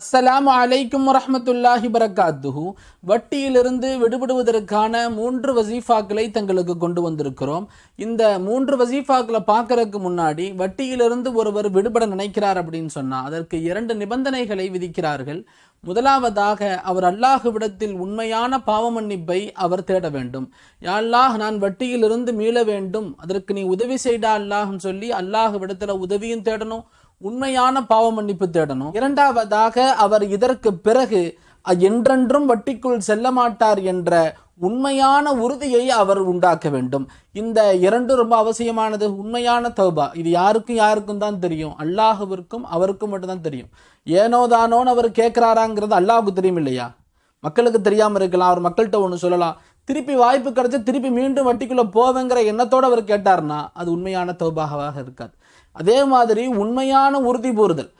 அஸ்ஸலாம் அலைக்கும் வரமத்துல்லாஹி பரகாத்துஹு வட்டியிலிருந்து விடுபடுவதற்கான மூன்று வசீஃபாக்களை தங்களுக்கு கொண்டு வந்திருக்கிறோம். இந்த மூன்று வசீஃபாக்களை பார்க்கறதுக்கு முன்னாடி வட்டியிலிருந்து ஒருவர் விடுபட நினைக்கிறார் அப்படின்னு சொன்னால் அதற்கு இரண்டு நிபந்தனைகளை விதிக்கிறார்கள். முதலாவதாக அவர் அல்லாஹுவிடத்தில் உண்மையான பாவ மன்னிப்பை அவர் தேட வேண்டும். யாழ்லாஹ் அல்லாஹ் நான் வட்டியிலிருந்து மீள வேண்டும். அதற்கு நீ உதவி செய்டா அல்லாஹ்னு சொல்லி அல்லாஹுவிடத்தில் உதவியும் தேடணும் உண்மையான பாவ மன்னிப்பு தேடணும். இரண்டாவதாக அவர் இதற்கு பிறகு என்றென்றும் வட்டிக்குள் செல்ல மாட்டார் என்ற உண்மையான உறுதியை அவர் உண்டாக்க வேண்டும். இந்த இரண்டும் ரொம்ப அவசியமானது. உண்மையான தௌபா. இது யாருக்கும் யாருக்கும் தான் தெரியும். அல்லாஹுவிற்கும் அவருக்கும் மட்டும்தான் தெரியும். ஏனோ தானோன்னு அவர் கேட்குறாராங்கிறது அல்லாஹுக்கு தெரியும் இல்லையா? மக்களுக்கு தெரியாமல் இருக்கலாம். அவர் மக்கள்கிட்ட ஒன்று சொல்லலாம். திருப்பி வாய்ப்பு கிடைச்சி திருப்பி மீண்டும் வட்டிக்குள்ளே போவேங்கிற எண்ணத்தோட அவர் கேட்டார்னா அது உண்மையான தௌபாகவாக இருக்காது. அதே மாதிரி உண்மையான உறுதி கூறுதல்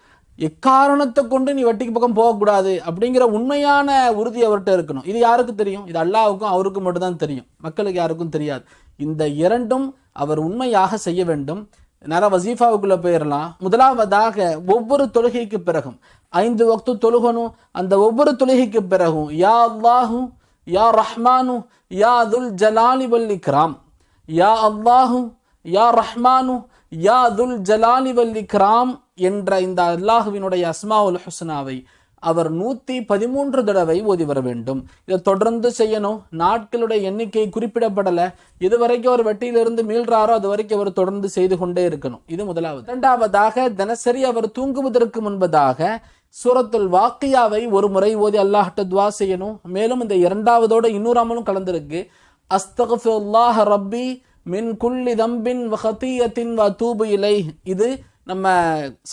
எக்காரணத்தை கொண்டு நீ வட்டிக்கு பக்கம் போகக்கூடாது அப்படிங்கிற உண்மையான உறுதி அவர்கிட்ட இருக்கணும். இது யாருக்கு தெரியும்? இது அல்லாவுக்கும் அவருக்கும் மட்டும்தான் தெரியும். மக்களுக்கு யாருக்கும் தெரியாது. இந்த இரண்டும் அவர் உண்மையாக செய்ய வேண்டும். நேரம் வசீஃபாவுக்குள்ளே போயிடலாம் முதலாவதாக ஒவ்வொரு தொழுகைக்கு பிறகும். ஐந்து வக்து தொழுகணும். அந்த ஒவ்வொரு தொழுகைக்கு பிறகும் யா அல்லாஹு யா ரஹ்மானு யா துல் ஜலாலி வல் இக்ராம். யா அல்லாஹு யா ரஹ்மானு யா துல் ஜலாலி இக்ராம் என்ற இந்த அல்லாஹுவினுடைய அஸ்மாவுல் ஹுஸ்னாவை அவர் நூத்தி பதிமூன்று தடவை ஓதி வர வேண்டும். இதை தொடர்ந்து செய்யணும். நாட்களுடைய எண்ணிக்கை குறிப்பிடப்படல. இதுவரைக்கும் அவர் வெட்டியிலிருந்து மீள்றாரோ அது வரைக்கும் அவர் தொடர்ந்து செய்து கொண்டே இருக்கணும். இது முதலாவது. இரண்டாவதாக தினசரி அவர் தூங்குவதற்கு முன்பதாக சூரத்துல் வாக்கியாவை ஒரு முறை ஓதி அல்லாஹ்ட்ட துவா செய்யணும். மேலும் இந்த இரண்டாவதோட இன்னொரு அமலும் கலந்திருக்கு. அஸ்தகுல்லாஹ் ரப்பி மின் குள்ளி தம்பின் வஹத்தியத்தின் வ தூபு இலை. இது நம்ம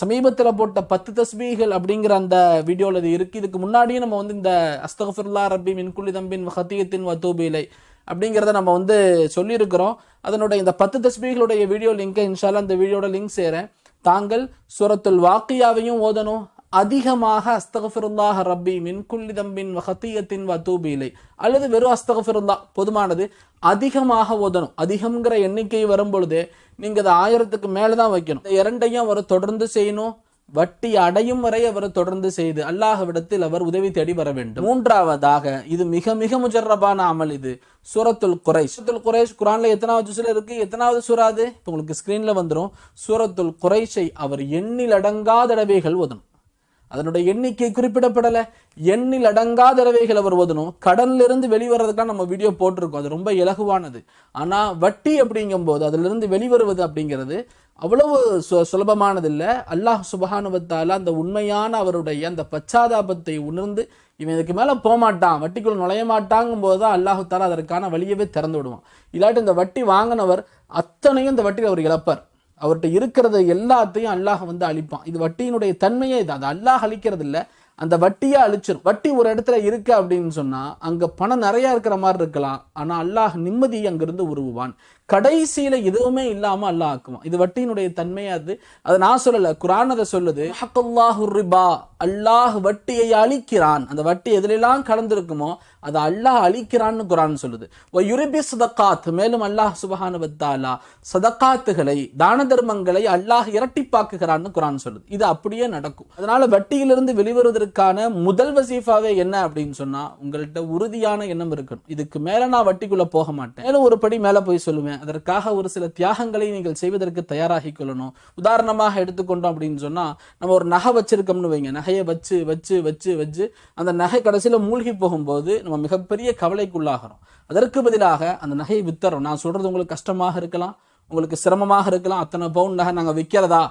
சமீபத்தில் போட்ட பத்து தஸ்பீகள் அப்படிங்கிற அந்த வீடியோவில் இது இருக்குது இதுக்கு முன்னாடியும் நம்ம வந்து இந்த அஸ்தகஃபிருல்லா ரப்பி மின் குள்ளி தம்பின் வஹத்தியத்தின் வ தூபு இலை அப்படிங்கிறத நம்ம வந்து சொல்லியிருக்கிறோம். அதனுடைய இந்த பத்து தஸ்பீகளுடைய வீடியோ லிங்கை இன்ஷால்லாம் அந்த வீடியோட லிங்க் சேரேன். தாங்கள் சுரத்துல் வாக்கியாவையும் ஓதணும். அதிகமாக அஸ்தகஃபிருல்லாஹ் ரப்பி மின் தம்பின் வஹத்தியத்தின் வத்தூபி இலை அல்லது வெறும் அஸ்தகஃபிருல்லா பொதுமானது அதிகமாக ஓதணும். அதிகம்ங்கிற எண்ணிக்கை வரும் பொழுது நீங்கள் அதை ஆயிரத்துக்கு மேலே தான் வைக்கணும். இந்த இரண்டையும் அவர் தொடர்ந்து செய்யணும். வட்டி அடையும் வரை அவர் தொடர்ந்து செய்து அல்லாஹ்விடத்தில் அவர் உதவி தேடி வர வேண்டும். மூன்றாவதாக இது மிக மிக முஜர்ரபான அமல் இது. சூரத்துல் குரைஷ். சூரத்துல் குறைஷ் குரான்ல எத்தனாவது ஜுஸ்ல இருக்கு? எத்தனாவது சூறாது உங்களுக்கு ஸ்கிரீன்ல வந்துடும் சூரத்துல் குறைஷை அவர் எண்ணிலடங்காதடவைகள் தடவைகள் ஓதணும். அதனுடைய எண்ணிக்கை குறிப்பிடப்படலை. எண்ணில் அடங்காத தடவைகள் அவர் ஓதணும். இருந்து வெளிவரதுக்காக நம்ம வீடியோ போட்டிருக்கோம். அது ரொம்ப இலகுவானது. ஆனா வட்டி அப்படிங்கும்போது அதுல இருந்து வெளிவருவது அப்படிங்கிறது அவ்வளவு சு- சுலபமானது இல்ல அல்லாஹ் சுபஹானுவத்தால் அந்த உண்மையான அவருடைய அந்த பச்சாதாபத்தை உணர்ந்து இவன் இதுக்கு மேல போகமாட்டான் வட்டிக்குள் நுழைய மாட்டாங்கும் போது தான் அல்லாஹு தாலா அதற்கான வழியவே திறந்து விடுவான். இல்லாட்டி இந்த வட்டி வாங்கினவர் அத்தனையும் இந்த வட்டியில் அவர் இழப்பார். அவர்கிட்ட இருக்கிறத எல்லாத்தையும் அல்லாஹ் வந்து அழிப்பான். இது வட்டியினுடைய தன்மையே இது. அது அல்லாஹ் அழிக்கிறது இல்ல அந்த வட்டியே அழிச்சிரும். வட்டி ஒரு இடத்துல இருக்கு அப்படின்னு சொன்னா அங்க பணம் நிறைய இருக்கிற மாதிரி இருக்கலாம். ஆனா அல்லாஹ் நிம்மதி அங்கிருந்து உருவான் கடைசியில எதுவுமே இல்லாம அல்லாஹ் ஆக்குவான். இது வட்டியினுடைய தன்மையா அது? அதை நான் சொல்லல குரான் அதை சொல்லுது. ஹக்கல்லாஹு ரிபா. அல்லாஹ் வட்டியை அழிக்கிறான். அந்த வட்டி எதுலெல்லாம் கலந்துருக்குமோ அதை அல்லாஹ் அழிக்கிறான்னு குரான் சொல்லுது. ஒ யுரிபி சதக்காத் மேலும் அல்லாஹ் சுபஹானுவத்தாலா சதக்காத்துகளை தான தர்மங்களை அல்லாஹ் இரட்டிப்பாக்குகிறான்னு குரான் சொல்லுது. இது அப்படியே நடக்கும். அதனால வட்டியிலிருந்து வெளிவருவதற்கான முதல் வசீஃபாவே என்ன அப்படின்னு சொன்னா உங்கள்கிட்ட உறுதியான எண்ணம் இருக்கணும். இதுக்கு மேல நான் வட்டிக்குள்ள போக மாட்டேன். மேலும் ஒரு படி மேல போய் சொல்லுவேன். அதற்காக ஒரு சில தியாகங்களை நீங்கள் செய்வதற்கு தயாராகி கொள்ளணும். உதாரணமாக எடுத்துக்கொண்டோம் அப்படின்னு சொன்னால் நம்ம ஒரு நகை வச்சிருக்கோம்னு வைங்க. நகையை வச்சு வச்சு வச்சு வச்சு அந்த நகை கடைசியில மூழ்கி போகும்போது நம்ம மிகப்பெரிய கவலைக்குள்ளாகிறோம். அதற்கு பதிலாக அந்த நகையை வித்தரோம் நான் சொல்றது உங்களுக்கு கஷ்டமாக இருக்கலாம் உங்களுக்கு சிரமமாக இருக்கலாம். அத்தனை பவுன் நகை நாங்கள் விற்கிறதா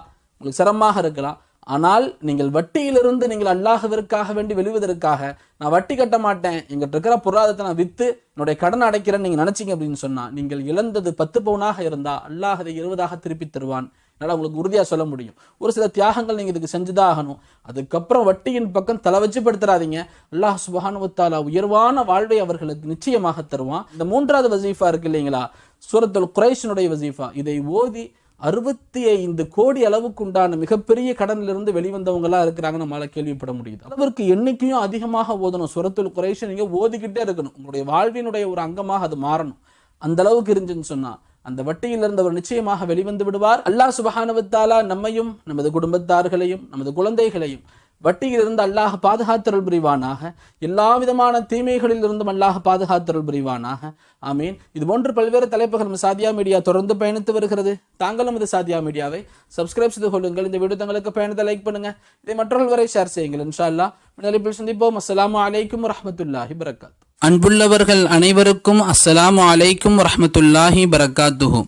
உங்களுக்கு சிரமமாக இருக்கலாம். ஆனால் நீங்கள் வட்டியிலிருந்து நீங்கள் அல்லாஹவிற்காக வேண்டி வெளிவதற்காக நான் வட்டி கட்ட மாட்டேன் எங்கிட்ட இருக்கிற பொருளாதாரத்தை நான் வித்து என்னுடைய கடன் அடைக்கிறேன்னு நீங்க நினச்சிங்க அப்படின்னு சொன்னா நீங்கள் இழந்தது பத்து பவுனாக இருந்தா அல்லாஹ் அதை இருபதாக திருப்பி தருவான். என்னால் உங்களுக்கு உறுதியா சொல்ல முடியும். ஒரு சில தியாகங்கள் நீங்க இதுக்கு செஞ்சுதான் ஆகணும். அதுக்கப்புறம் வட்டியின் பக்கம் தலை வச்சு படுத்துறாதீங்க அல்லாஹ் சுபானுவத்தாலா உயர்வான வாழ்வை அவர்களுக்கு நிச்சயமாக தருவான். இந்த மூன்றாவது வசீஃபா இருக்கு இல்லைங்களா? சூரத்துல் குரைஷனுடைய வசீஃபா. இதை ஓதி அறுபத்தி ஐந்து கோடி அளவுக்கு உண்டான மிகப்பெரிய கடனிலிருந்து வெளிவந்தவங்களா இருக்கிறாங்க நம்மளால கேள்விப்பட முடியுது. அளவிற்கு எண்ணிக்கையும் அதிகமாக ஓதணும். சுரத்துல் குறைஷன் நீங்க ஓதிக்கிட்டே இருக்கணும். உங்களுடைய வாழ்வினுடைய ஒரு அங்கமாக அது மாறணும். அந்த அளவுக்கு இருந்துச்சுன்னு சொன்னா அந்த வட்டியிலிருந்து அவர் நிச்சயமாக வெளிவந்து விடுவார். அல்லாஹ் சுபஹானவத்தாலா நம்மையும் நமது குடும்பத்தார்களையும் நமது குழந்தைகளையும் வட்டியிலிருந்து அல்லாஹ் பாதுகாத்தருள் புரிவானாக. எல்லா விதமான தீமைகளிலிருந்தும் அல்லாஹ் பாதுகாத்தருள் புரிவானாக. ஆமீன். இது போன்று பல்வேறு தலைப்புகள் நம்ம சாதியா மீடியா தொடர்ந்து பயணித்து வருகிறது. தாங்களும் இது சாதியா மீடியாவை சப்ஸ்கிரைப் செய்து கொள்ளுங்கள். இந்த வீடியோ தங்களுக்கு பயணத்தை லைக் பண்ணுங்க. இதை மற்றவர்கள் வரை ஷேர் செய்யுங்கள். இன்ஷா அல்லாஹ் நிலைப்பில் சந்திப்போம். அஸ்லாம் அலைக்கும் ரஹமத்துல்லாஹி பரகாத் அன்புள்ளவர்கள் அனைவருக்கும் அஸ்லாம் அலைக்கும் ரஹமத்துல்லாஹி பரகாத்துஹும்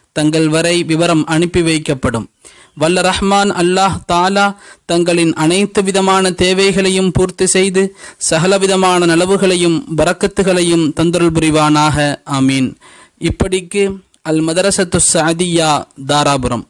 தங்கள் வரை விவரம் அனுப்பி வைக்கப்படும். வல்ல ரஹ்மான் அல்லாஹ் தாலா தங்களின் அனைத்து விதமான தேவைகளையும் பூர்த்தி செய்து சகலவிதமான நலவுகளையும் வரக்கத்துகளையும் தந்தருள் புரிவானாக. ஆமீன். இப்படிக்கு அல் மதரசத்து சாதியா தாராபுரம்.